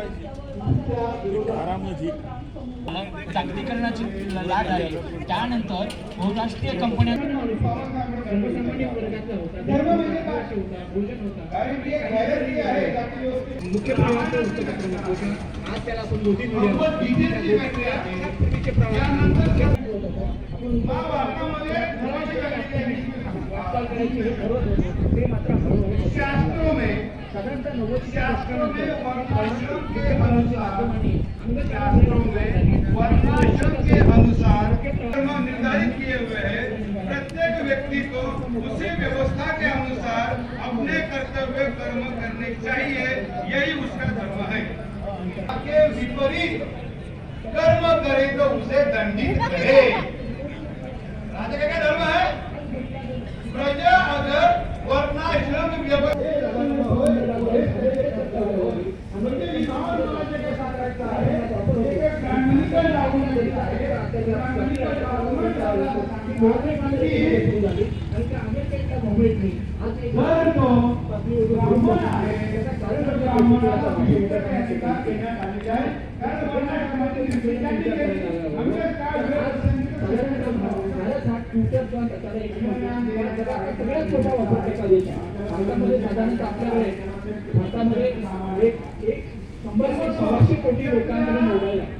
पाहिजे घरामध्ये जागतिकीकरणाची लाट आहे. त्यानंतर बहुराष्ट्रीय कंपन्या मुख्य प्रवाहाचं पोषण आज त्याला आपण मोठी ते मात्र प्रवाहाच्या माध्यमाने वर्णाश्रम के अनुसार निर्धारित किए हुए हैं प्रत्येक व्यक्ति को उसी व्यवस्था के अनुसार अपने कर्तव्य कर्म करने चाहिए यही उसका धर्म है विपरीत कर्म करे तो उसे दंडित करे। साधारणतः आपल्याकडे भारतामध्ये एक शंभर ते कोटी लोकांकडे मोबाईल आहे.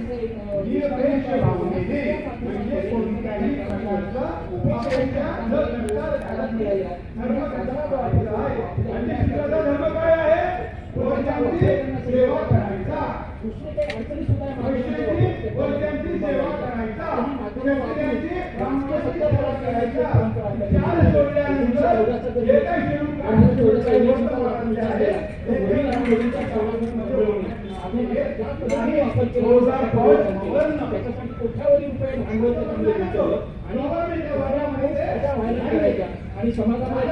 सेल्युलर फोन आणि बहुतांशी आहे. सेवा करायचा सेवा करायचा रामकृष्ण सेवा करायचा चार सोडल्यानंतर जे काही आहे ते त्याच्यासाठी कोट्यावधी रुपये भांडवल आणि त्या आणि समाजामध्ये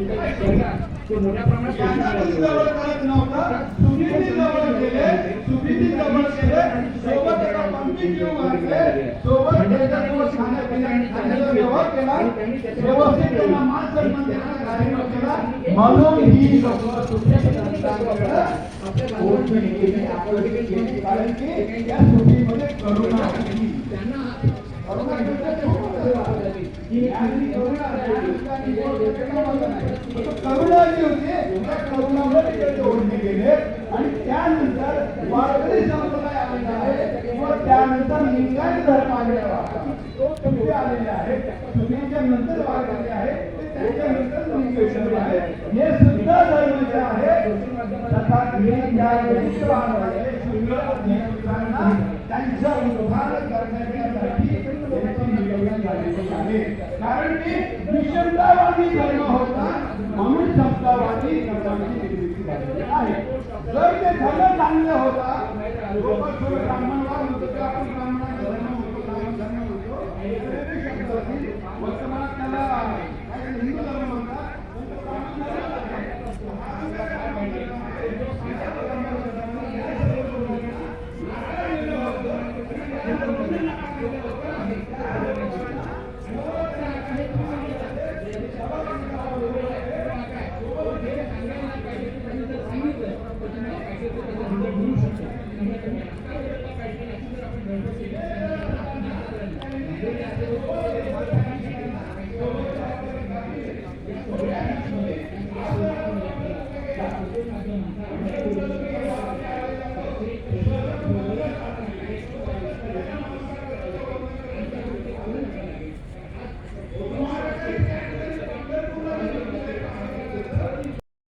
ते मोठ्या प्रमाणात त्यांना त्यांना म्हणून ही लोक कारण की या सुट्टीमध्ये करुणा होती. करुणा जी होती त्या करुणामुळे तिकडे जोडले गेले आणि त्यानंतर वारकरी संप्रदाय आलेला आहे व त्यानंतर लिंगायत धर्म आलेला आहे. तो कमी आलेले आहे तुम्हीच्या नंतर वारकरी आहे ते त्याच्यानंतर आहे हे सुद्धा धर्म जे आहे तथाकथित ज्या विद्वान त्यांचं उद्धार करण्याच्या झालेली आहे. कारण की निशंतावादी धर्म होता. म्हणून समतावादी धर्माची निर्मिती झालेली आहे. जर ते धर्म चांगलं होता ब्राह्मणवाद होतो किंवा आपण ब्राह्मणाचा धर्म होतो ब्राह्मण धर्म होतो शब्द असतील. वर्तमानात त्याला हिंदू धर्म म्हणतात? Thank you.